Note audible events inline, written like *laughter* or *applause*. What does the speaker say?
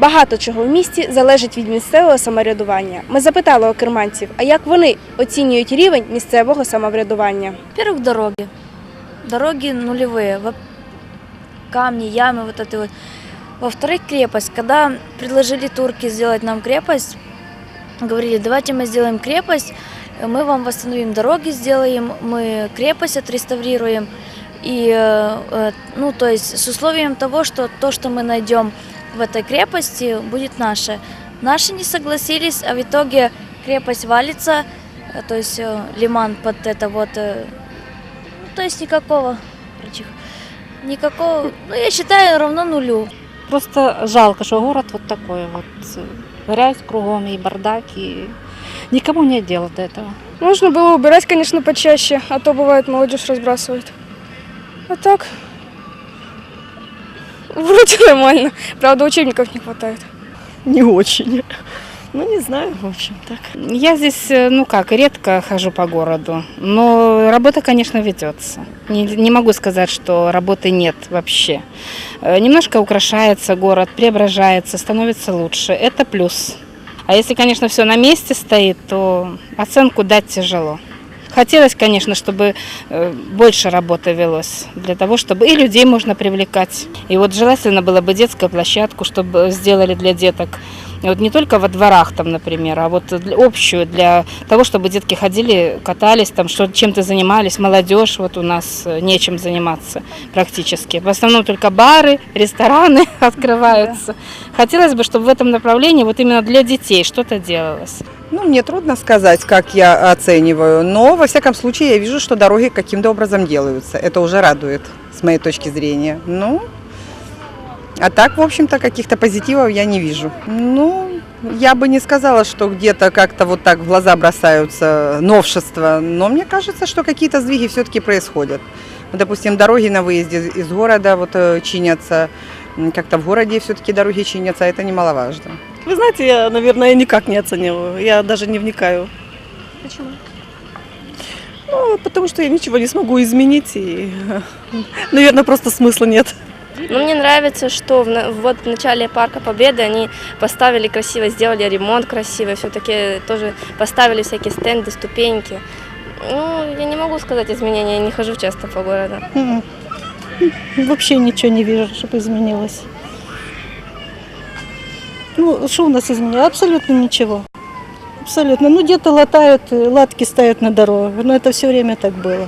багато чого в місті залежить від місцевого самоврядування. Ми запитали у керманців, а як вони оцінюють рівень місцевого самоврядування. Во-первых, дороги. Дороги нулевые. Во- Камни, ямы, вот это вот. Во-вторых, крепость. Когда предложили турки сделать нам крепость, говорили, давайте мы сделаем крепость, э, мы вам восстановим дороги, сделаем, мы крепость отреставрируем. И, э, э, ну, то есть с условием того, что то, что мы найдем в этой крепости, будет наше. Наши не согласились, а в итоге крепость валится, э, то есть лиман под это вот ну, то есть никакого, прочих, никакого, ну я считаю равно нулю. Просто жалко, что город вот такой вот. Грязь кругом и бардак, и никому нет дела до этого. Можно было убирать, конечно, почаще, а то бывает молодежь разбрасывает. А так, вроде нормально. Правда, учебников не хватает. Не очень. Ну, не знаю, в общем, так. Я здесь, э, ну как, редко хожу по городу, но работа, конечно, ведется. Не, не могу сказать, что работы нет вообще. Э, Немножко украшается город, преображается, становится лучше. Это плюс. А если, конечно, все на месте стоит, то оценку дать тяжело. Хотелось, конечно, чтобы э, больше работы велось, для того, чтобы и людей можно привлекать. И вот желательно было бы детскую площадку, чтобы сделали для деток. И вот не только во дворах там, например, а вот для- общую для того, чтобы детки ходили, катались, там, что, чем-то занимались. Молодежь вот у нас э, нечем заниматься практически. В основном только бары, рестораны *laughs* открываются. Хотелось бы, чтобы в этом направлении вот именно для детей что-то делалось. Ну, мне трудно сказать, как я оцениваю, но во всяком случае я вижу, что дороги каким-то образом делаются. Это уже радует с моей точки зрения. Ну, а так, в общем-то, каких-то позитивов я не вижу. Ну, я бы не сказала, что где-то как-то вот так в глаза бросаются новшества, но мне кажется, что какие-то сдвиги все-таки происходят. Допустим, дороги на выезде из города вот э, чинятся, как-то в городе все-таки дороги чинятся, а это немаловажно. Вы знаете, я, наверное, никак не оцениваю. Я даже не вникаю. Почему? Ну, потому что я ничего не смогу изменить, и, *laughs* наверное, просто смысла нет. Ну, мне нравится, что в, вот в начале Парка Победы они поставили красиво, сделали ремонт красивый, все-таки тоже поставили всякие стенды, ступеньки. Ну, я не могу сказать изменения, я не хожу часто по городу. М. Вообще ничего не вижу, чтобы изменилось. Ну, что у нас изменилось? Абсолютно ничего. Абсолютно. Ну, где-то латают, э, латки ставят на дорогу. Но это все время так было.